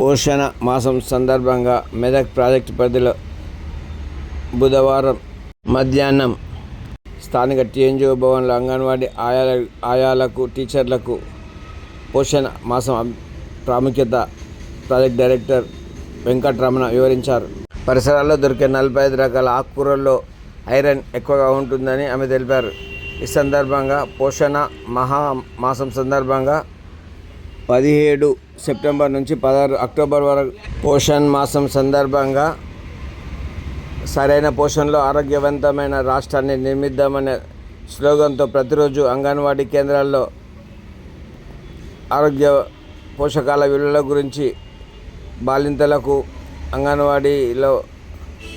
పోషణ మాసం సందర్భంగా మెదక్ ప్రాజెక్టు పరిధిలో బుధవారం మధ్యాహ్నం స్థానిక టీఎన్జిఓ భవన్లో అంగన్వాడీ ఆయాల ఆయాలకు టీచర్లకు పోషణ మాసం ప్రాముఖ్యత ప్రాజెక్ట్ డైరెక్టర్ వెంకటరమణ వివరించారు. పరిసరాల్లో దొరికే నలభై ఐదు రకాల ఆకుకూరల్లో ఐరన్ ఎక్కువగా ఉంటుందని ఆమె తెలిపారు. ఈ సందర్భంగా పోషణ మహా మాసం సందర్భంగా పదిహేడు సెప్టెంబర్ నుంచి పదహారు అక్టోబర్ వరకు పోషణ్ మాసం సందర్భంగా సరైన పోషణలో ఆరోగ్యవంతమైన రాష్ట్రాన్ని నిర్మిద్దామనే స్లోగన్తో ప్రతిరోజు అంగన్వాడీ కేంద్రాల్లో ఆరోగ్య పోషకాల విలువల గురించి బాలింతలకు అంగన్వాడీలో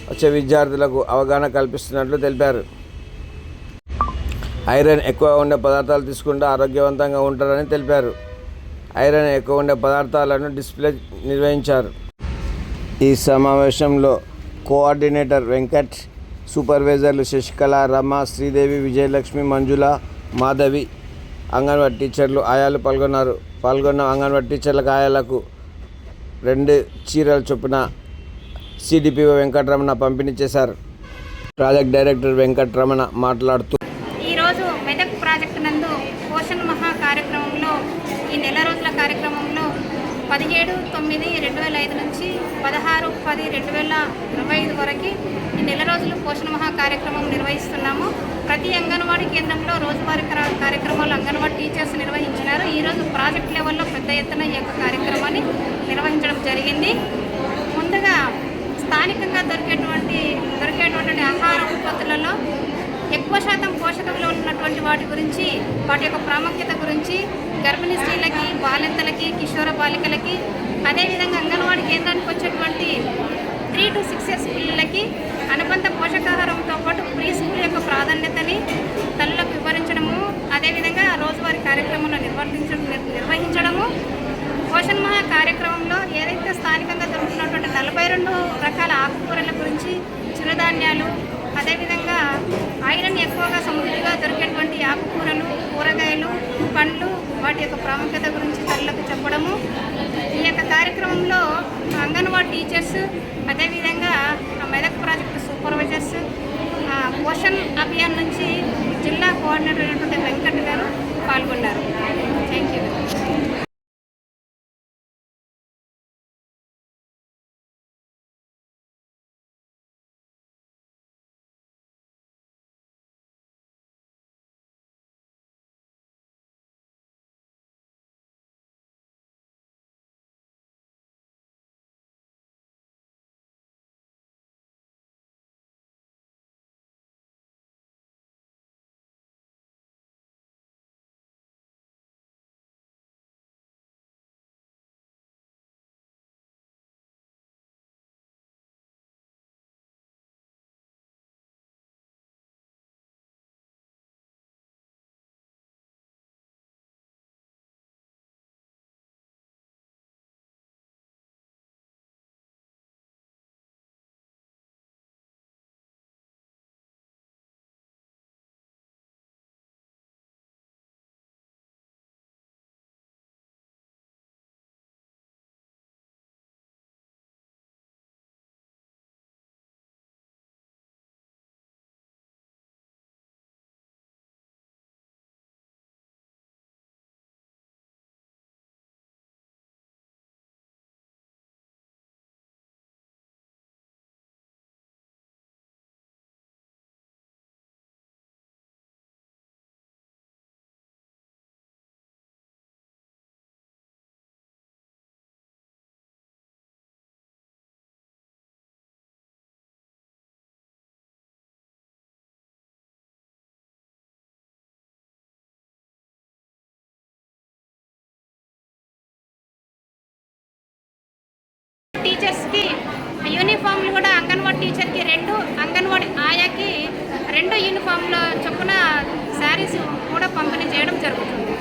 వచ్చే విద్యార్థులకు అవగాహన కల్పిస్తున్నట్లు తెలిపారు. ఐరన్ ఎక్కువ ఉండే పదార్థాలు తీసుకుంటే ఆరోగ్యవంతంగా ఉంటారని తెలిపారు. ఐరన్ ఎక్కువ ఉండే పదార్థాలను డిస్ప్లే నిర్వహించారు. ఈ సమావేశంలో కోఆర్డినేటర్ వెంకట్ సూపర్వైజర్లు శశికళ రమ శ్రీదేవి విజయలక్ష్మి మంజుల మాధవి అంగన్వాడీ టీచర్లు ఆయాలు పాల్గొన్నారు. పాల్గొన్న అంగన్వాడీ టీచర్లకు ఆయాలకు రెండు చీరలు చొప్పున సిడిపిఓ వెంకటరమణ పంపిణీ చేశారు. ప్రాజెక్ట్ డైరెక్టర్ వెంకటరమణ మాట్లాడుతూ ఈరోజు మెదక్ ప్రాజెక్టు నందు పోషణ్ మహా కార్యక్రమంలో ఈ నెల రోజుల కార్యక్రమంలో పదిహేడు తొమ్మిది రెండు వేల ఐదు నుంచి పదహారు పది రెండు వేల ఇరవై ఐదు వరకు ఈ నెల రోజులు పోషణ మహా కార్యక్రమం నిర్వహిస్తున్నాము. ప్రతి అంగన్వాడీ కేంద్రంలో రోజువారీ కార్యక్రమాలు అంగన్వాడీ టీచర్స్ నిర్వహించినారు. ఈరోజు ప్రాజెక్ట్ లెవెల్లో పెద్ద ఎత్తున ఈ యొక్క కార్యక్రమాన్ని నిర్వహించడం జరిగింది. ముందుగా స్థానికంగా దొరికేటువంటి దొరికేటువంటి ఆహార ఉత్పత్తులలో ఎక్కువ శాతం పోషక విలువలు ఉన్నటువంటి వాటి గురించి వాటి యొక్క ప్రాముఖ్యత గురించి గర్భిణీ స్త్రీలకి బాలింతలకి కిషోర బాలికలకి అదేవిధంగా అంగన్వాడీ కేంద్రానికి వచ్చేటువంటి త్రీ టు సిక్స్ ఇయర్స్ పిల్లలకి అనుబంధ పోషకాహారంతో పాటు ప్రీ స్కూల్ యొక్క ప్రాధాన్యతని తల్లులకు వివరించడము అదేవిధంగా రోజువారీ కార్యక్రమంలో నిర్వర్తించడం నిర్వహించడము. పోషణ మహా కార్యక్రమంలో ఏదైతే స్థానికంగా దొరుకుతున్నటువంటి నలభై రెండు రకాల ఆకుకూరల గురించి చిరుధాన్యాలు అదేవిధంగా ఐరన్ ఎక్కువగా సమృద్ధిగా దొరికేటువంటి ఆకుకూరలు కూరగాయలు పండ్లు వాటి యొక్క ప్రాముఖ్యత గురించి తల్లులకు చెప్పడము. ఈ యొక్క కార్యక్రమంలో అంగన్వాడీ టీచర్స్ అదేవిధంగా ఆ మెదక్ ప్రాజెక్టు సూపర్వైజర్స్ ఆ, అభియాన్ నుంచి జిల్లా కోఆర్డినేటర్ అయినటువంటి వెంకట్ గారు పాల్గొన్నారు. టీచర్స్కి యూనిఫామ్లు కూడా అంగన్వాడీ టీచర్కి రెండు అంగన్వాడీ ఆయాకి రెండు యూనిఫామ్ల చొప్పున శారీస్ కూడా పంపిణీ చేయడం జరుగుతుంది.